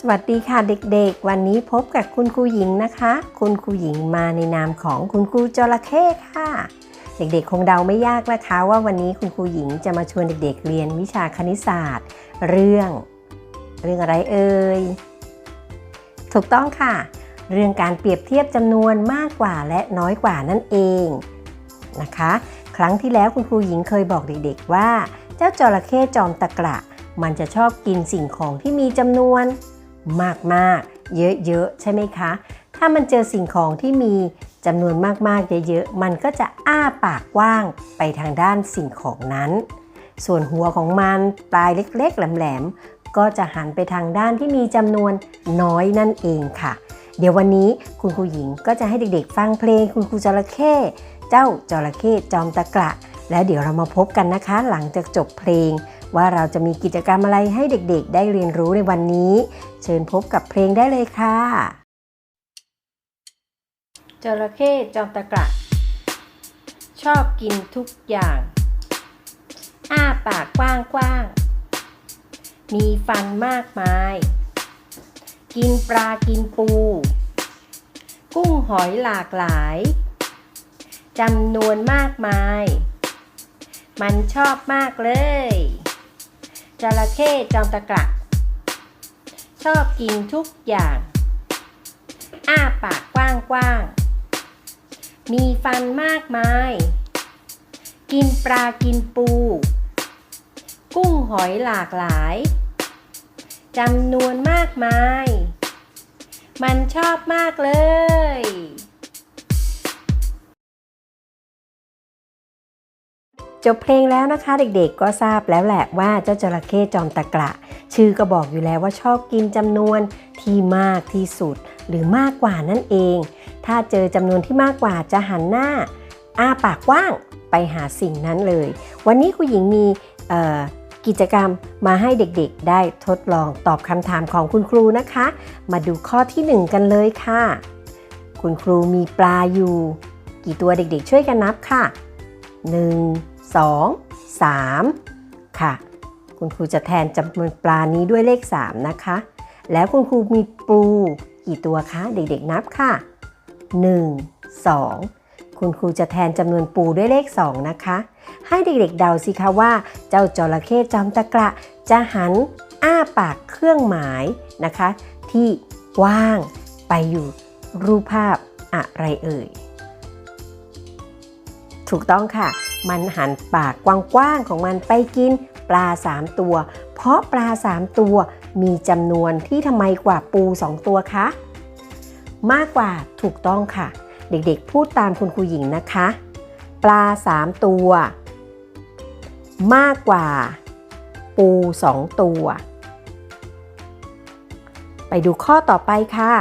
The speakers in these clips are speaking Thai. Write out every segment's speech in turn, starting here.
สวัสดีค่ะเด็กๆ วันนี้พบกับคุณครูหญิงนะคะ คุณครูหญิงมาในนามของคุณครูจระเข้ค่ะ เด็กๆ คงเดาไม่ยากนะคะ ว่าวันนี้คุณครูหญิงจะมาชวนเด็กๆ เรียนวิชาคณิตศาสตร์ เรื่อง เรื่องอะไรเอ่ยถูกต้องค่ะ เรื่องการเปรียบเทียบจำนวนมากกว่าและน้อยกว่านั่นเองนะคะ ครั้งที่แล้วคุณครูหญิงเคยบอกเด็กๆ ว่า เจ้าจระเข้จอมตะกระมันจะชอบกินสิ่งของที่มีจำนวน มากๆ เยอะๆ ใช่ไหมคะ ถ้ามันเจอสิ่งของที่มีจำนวนมากๆ เยอะๆ มันก็จะอ้าปากกว้างไปทางด้านสิ่งของนั้น ส่วนหัวของมันปลายเล็กๆ แหลมๆ ก็จะหันไปทางด้านที่มีจำนวนน้อยนั่นเองค่ะ เดี๋ยววันนี้คุณครูหญิงก็จะให้เด็กๆ ฟังเพลงคุณครูจระเข้เจ้าจระเข้จอมตะกระ แล้วเดี๋ยวเรามาพบกันนะคะ หลังจากจบเพลง ว่าเราจะมีกิจกรรมอะไรให้เด็กๆ ได้เรียนรู้ในวันนี้ เชิญพบกับเพลงได้เลยค่ะจระเข้จอมตะกระชอบกินทุกอย่าง อ้าปากกว้างๆมีฟันมากมาย กินปลากินปู กุ้งหอยหลากหลายจำนวนมากมาย มันชอบมากเลยจระเข้จอมตะกระชอบกินทุกอย่าง อ้าปากกว้างๆ มีฟันมากมาย กินปลากินปู กุ้งหอยหลากหลายจำนวนมากมาย มันชอบมากเลย จบเพลงแล้วนะคะเด็กๆ ก็ทราบแล้วแหละว่าเจ้าจระเข้จอมตะกระ ชื่อก็บอกอยู่แล้วว่าชอบกินจำนวนที่มากที่สุด หรือมากกว่านั่นเอง ถ้าเจอจำนวนที่มากกว่าจะหันหน้าอ้าปากกว้างไปหาสิ่งนั้นเลย วันนี้คุณหญิงมีกิจกรรมมาให้เด็กๆ ได้ทดลองตอบคำถามของคุณครูนะคะ มาดูข้อที่ 1 กันเลยค่ะ คุณครูมีปลาอยู่ กี่ตัวเด็กๆ ช่วยกันนับค่ะ 1 2 3 ค่ะ คุณครูจะแทนจำนวนปลานี้ด้วยเลข 3 นะคะ แล้วคุณครูมีปูกี่ตัวคะ เด็กๆนับค่ะ 1 2 คุณครูจะแทนจำนวนปูด้วยเลข 2 นะคะ ให้เด็กๆเดาสิคะว่า เจ้าจระเข้จอมตะกระจะหันอ้าปากเครื่องหมายนะคะ ที่กว้างไปอยู่รูปภาพอะไรเอ่ย ถูกต้องค่ะ มันหันปากกว้างๆของมันไปกินปลา 3 ตัว เพราะปลา 3 ตัวมีจำนวนที่ทำไมกว่าปู 2 ตัวคะ มากกว่าถูกต้องค่ะ เด็กๆ พูดตามคุณครูหญิงนะคะ ปลา 3 ตัว มากกว่า ปู 2 ตัว ไปดูข้อต่อไปค่ะ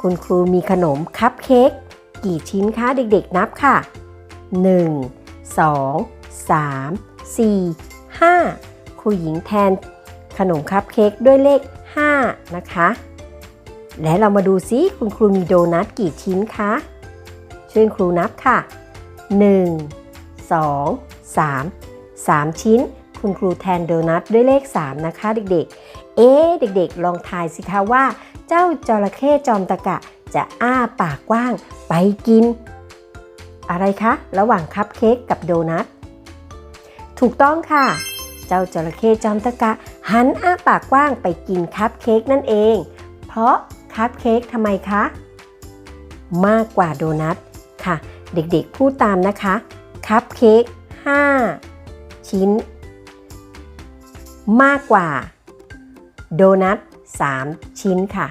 คุณครูมีขนมคัพเค้กกี่ชิ้นคะเด็กๆนับค่ะ 1 2 3 4 5 ครูหญิงแทนขนมคัพเค้กด้วยเลข 5 นะคะ และเรามาดูซิคุณครูมีโดนัทกี่ชิ้นคะช่วยครูนับค่ะ 1 2 3 3 ชิ้น คุณครูแทนโดนัทด้วยเลข 3 นะคะ เด็กๆ เอ๊เด็กๆ ลองทายสิคะว่า เจ้าจระเข้จอมตะกะจะอ้าปากกว้างไปกิน อะไรคะ ระหว่างคัพเค้กกับโดนัท ถูกต้องค่ะ เจ้าจระเข้จอมตะกะหันอ้าปากกว้างไปกินคัพเค้กนั่นเอง เพราะคัพเค้กทำไมคะ มากกว่าโดนัทค่ะ เด็กๆพูดตามนะคะ คัพเค้ก5 ชิ้น มากกว่า โดนัท3 ชิ้นค่ะ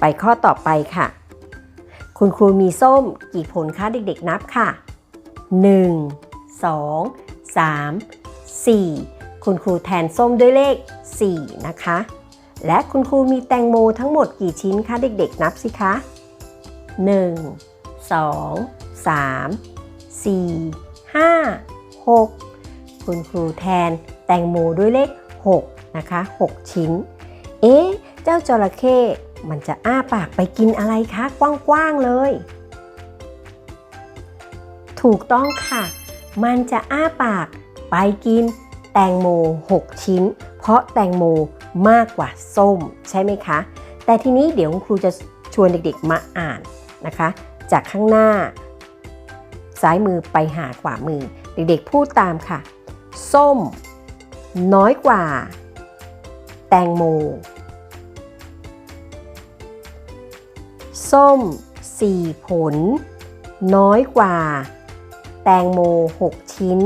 ไปข้อต่อไปค่ะ คุณครูมีส้มกี่ผลคะเด็กๆนับค่ะ 1 2 3 4 คุณครูแทนส้มด้วยเลข 4 นะคะ และคุณครูมีแตงโมทั้งหมดกี่ชิ้นคะเด็กๆนับสิคะ 1 2 3 4 5 6 คุณครูแทนแตงโมด้วยเลข 6 นะคะ 6 ชิ้น เอ๊ะ เจ้าจระเข้ มันจะอ้าปากไปกินอะไรคะกว้างๆเลย ถูกต้องค่ะ มันจะอ้าปากไปกิน แตงโม 6 ชิ้น เพราะแตงโมมากกว่าส้มใช่ไหมคะ แต่ทีนี้เดี๋ยวคุณครูจะชวนเด็กๆมาอ่านนะคะ จากข้างหน้า ซ้ายมือไปหาขวามือ เด็กๆพูดตามค่ะ ส้ม น้อยกว่า แตงโม ส้ม 4 ผล น้อยกว่า แตงโม 6 ชิ้น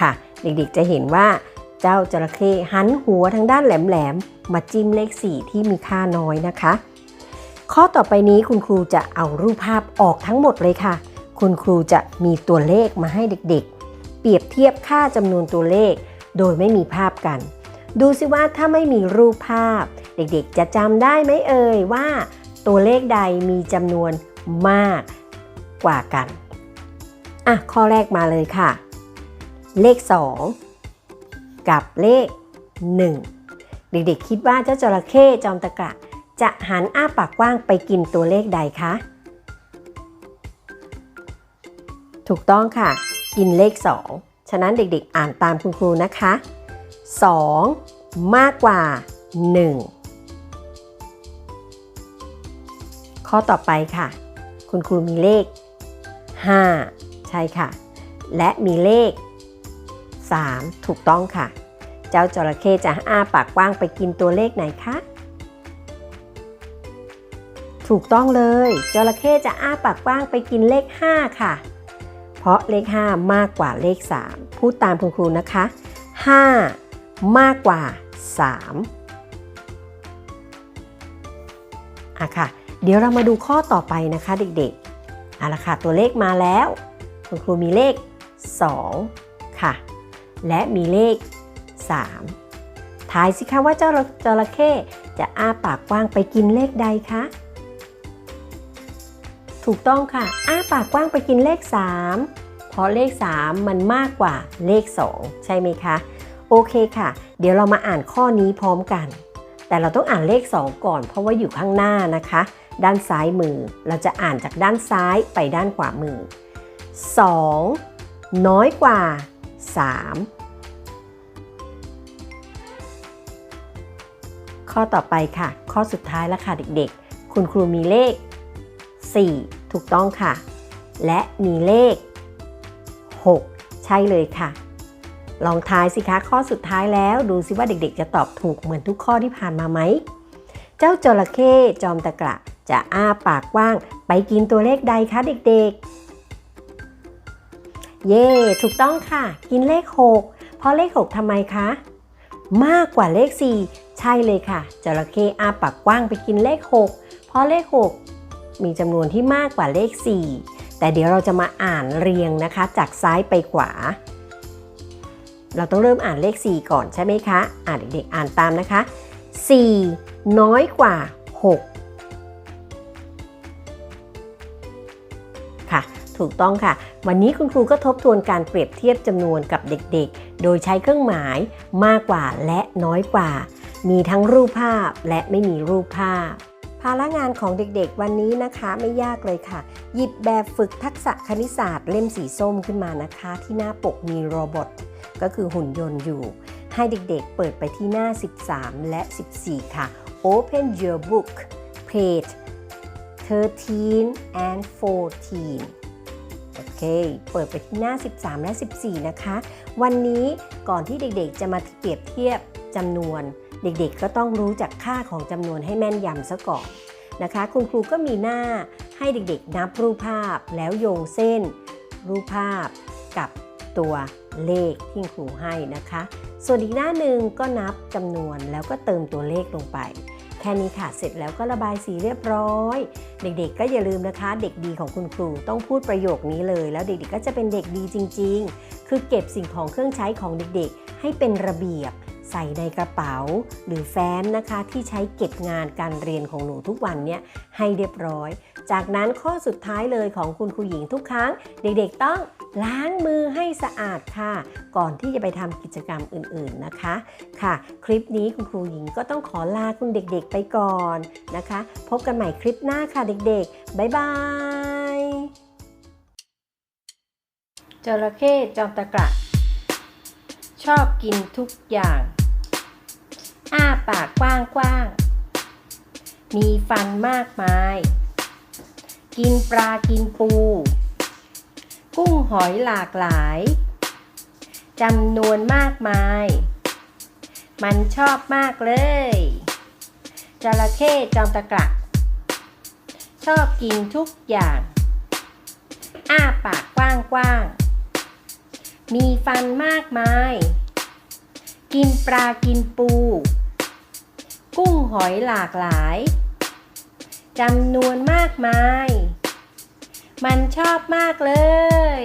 ค่ะ เด็กๆจะเห็นว่าเจ้าจระเข้หันหัวทางด้านแหลมๆ มาจิ้มเลข 4 ที่มีค่าน้อยนะคะ ข้อต่อไปนี้คุณครูจะเอารูปภาพออกทั้งหมดเลยค่ะ คุณครูจะมีตัวเลขมาให้เด็กๆ เปรียบเทียบค่าจำนวนตัวเลข โดยไม่มีภาพกัน ดูสิว่าถ้าไม่มีรูปภาพ เด็กๆ จะจำได้ไหมเอ่ยว่า ตัวเลขใดมีจำนวนมากกว่ากัน อะ ข้อแรกมาเลยค่ะ เลข 2 กับเลข 1 เด็กๆ คิดว่าเจ้าจระเข้จอมตะกะ จะหันอ้าปากกว้างไปกินตัวเลขใดคะ ถูกต้องค่ะ กินเลข 2 ฉะนั้นเด็กๆ อ่านตามคุณครูนะคะ 2 มากกว่า 1 ข้อต่อไปค่ะ คุณครูมีเลข 5 ใช่ค่ะ และมีเลข 3 ถูกต้องค่ะ เจ้าจระเข้จะอ้าปากกว้างไปกินตัวเลขไหนคะ ถูกต้องเลย จระเข้จะอ้าปากกว้างไปกินเลข 5 ค่ะ เพราะเลข 5 มากกว่าเลข 3 พูดตามคุณครูนะคะ 5 มากกว่า 3อะค่ะ เดี๋ยวเรามาดูข้อต่อไปนะคะเด็กๆเอาละค่ะตัวเลขมาแล้ว คุณครูมีเลข 2 ค่ะ และมีเลข 3 ทายสิคะว่าเจ้าจระเข้จะอ้าปากกว้างไปกินเลขใดคะ ถูกต้องค่ะ อ้าปากกว้างไปกินเลข 3 เพราะเลข 3 มันมากกว่าเลข 2 ใช่ไหมคะ โอเคค่ะ เดี๋ยวเรามาอ่านข้อนี้พร้อมกันแต่เราต้องอ่านเลข 2 ก่อนเพราะว่าอยู่ข้างหน้านะคะ ด้านซ้ายมือ เราจะอ่านจากด้านซ้ายไปด้านขวามือ 2 น้อยกว่า 3 ข้อต่อไปค่ะ ข้อสุดท้ายแล้วค่ะเด็กๆ คุณครูมีเลข 4 ถูกต้องค่ะ และมีเลข 6 ใช่เลยค่ะลองทายสิคะข้อสุดท้ายแล้วดูสิว่าเด็กๆ จะตอบถูกเหมือนทุกข้อที่ผ่านมาไหม เจ้าจระเข้จอมตะกระ จะอ้าปากกว้าง ไปกินตัวเลขใดคะเด็กๆ เย่ถูกต้องค่ะ กินเลข 6 เพราะเลข 6ทำไมคะ มากกว่าเลข 4 ใช่เลยค่ะ จระเข้อ้าปากกว้างไปกินเลข 6 เพราะเลข 6 มีจำนวนที่มากกว่าเลข 4 แต่เดี๋ยวเราจะมาอ่านเรียงนะคะ จากซ้ายไปขวา เราต้องเริ่มอ่านเลข 4 ก่อนใช่ไหมคะ อ่านเด็กๆอ่านตามนะคะ 4 น้อยกว่า 6 ค่ะ ถูกต้องค่ะ วันนี้คุณครูก็ทบทวนการเปรียบเทียบจำนวนกับเด็กๆ โดยใช้เครื่องหมายมากกว่าและน้อยกว่า มีทั้งรูปภาพและไม่มีรูปภาพ ภาระงานของเด็กๆ วันนี้นะคะไม่ยากเลยค่ะ หยิบแบบฝึกทักษะคณิตศาสตร์เล่มสีส้มขึ้นมานะคะ ที่หน้าปกมีโรบอทก็คือหุ่นยนต์อยู่ ให้เด็กๆ เปิดไปที่หน้า 13 และ 14 ค่ะ Open your book page 13 and 14โอเค เปิดไปที่หน้า 13 และ 14 นะคะ วันนี้ก่อนที่เด็กๆ จะมาเปรียบเทียบจำนวน เด็กๆ ก็ต้องรู้จักค่าของจำนวนให้แม่นยำซะก่อนนะคะ คุณครูก็มีหน้าให้เด็กๆ นับรูปภาพแล้วโยงเส้น รูปภาพกับตัวเลขที่ครูให้นะคะ ส่วนอีกหน้าหนึ่งก็นับจำนวนแล้วก็เติมตัวเลขลงไป แค่นี้ค่ะเสร็จแล้วก็ระบายสีเรียบร้อย เด็กๆ ก็อย่าลืมนะคะ เด็กดีของคุณครูต้องพูดประโยคนี้เลย แล้วเด็กๆก็จะเป็นเด็กดีจริง ๆ คือเก็บสิ่งของเครื่องใช้ของเด็กๆ ให้เป็นระเบียบ ใส่ในกระเป๋า หรือแฟ้มนะคะที่ใช้เก็บงานการเรียนของหนูทุกวันเนี่ยให้เรียบร้อย จากนั้นข้อสุดท้ายเลยของคุณครูหญิงทุกครั้ง เด็กๆต้องล้างมือให้สะอาดค่ะ ก่อนที่จะไปทำกิจกรรมอื่นๆนะคะ ค่ะ คลิปนี้คุณครูหญิงก็ต้องขอลาคุณเด็กๆไปก่อนนะคะ พบกันใหม่คลิปหน้าค่ะเด็กๆ บ๊ายบายจระเข้จอมตะกระอบกินทุกอย่าง อ้าปากกว้างๆ มีฟันมากมาย กินปลากินปู กุ้งหอยหลากหลายจำนวนมากมาย มันชอบมากเลยจระเข้จอมตะกรักชอบกินทุกอย่าง อ้าปากกว้างๆมีฟันมากมาย กินปลากินปู กุ้งหอยหลากหลายจำนวนมากมาย มันชอบมากเลย